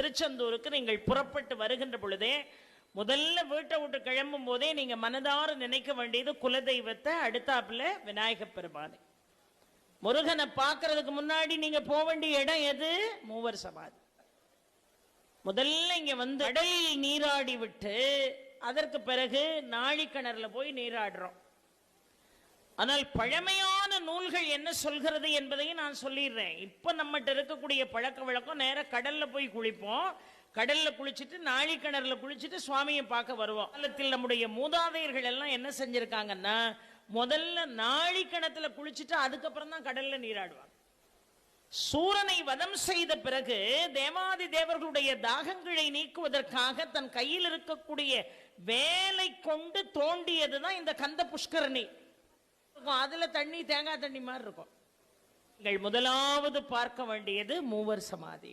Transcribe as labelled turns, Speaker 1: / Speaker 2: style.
Speaker 1: திருச்செந்தூருக்கு நீங்கள் புறப்பட்டு வருகின்ற பொழுதே முதல்ல வீட்டை விட்டு கிளம்பும் போதே நீங்க மனதார நினைக்க வேண்டியது குலதெய்வத்தை அடுத்தாப்புல விநாயக பெருமானை. முருகனை பார்க்கறதுக்கு முன்னாடி நீங்க போக வேண்டிய இடம் எது? மூவர் சமாதி. முதல்ல இங்க வந்து கடலில் நீராடி விட்டு அதற்கு பிறகு நாழிக்கிணறுல போய் நீராடுறோம். ஆனால் பழமையான நூல்கள் என்ன சொல்கிறது என்பதையும் நான் சொல்லிடுறேன். இப்போ நம்மகிட்ட இருக்கக்கூடிய பழக்க வழக்கம் நேராக கடல்ல போய் குளிப்போம். கடல்ல குளிச்சுட்டு நாழிக்கிணறுல குளிச்சுட்டு சுவாமியை பார்க்க வருவோம். காலத்தில் நம்முடைய மூதாதையர்கள் எல்லாம் என்ன செஞ்சிருக்காங்கன்னா முதல்ல நாழிக்கிணத்துல குளிச்சுட்டு அதுக்கப்புறம் தான் கடல்ல நீராடுவாங்க. சூரனை வதம் செய்த பிறகு தேவாதி தேவர்களுடைய தாகங்களை நீக்குவதற்காக தன் கையில் இருக்கக்கூடிய வேலை கொண்டு தோண்டியதுதான் இந்த கந்த புஷ்கரணி. இருக்கும். அதுல தண்ணி தேங்காய் தண்ணி மாதிரி இருக்கும் நீங்கள் முதலாவது பார்க்க வேண்டியது மூவர் சமாதி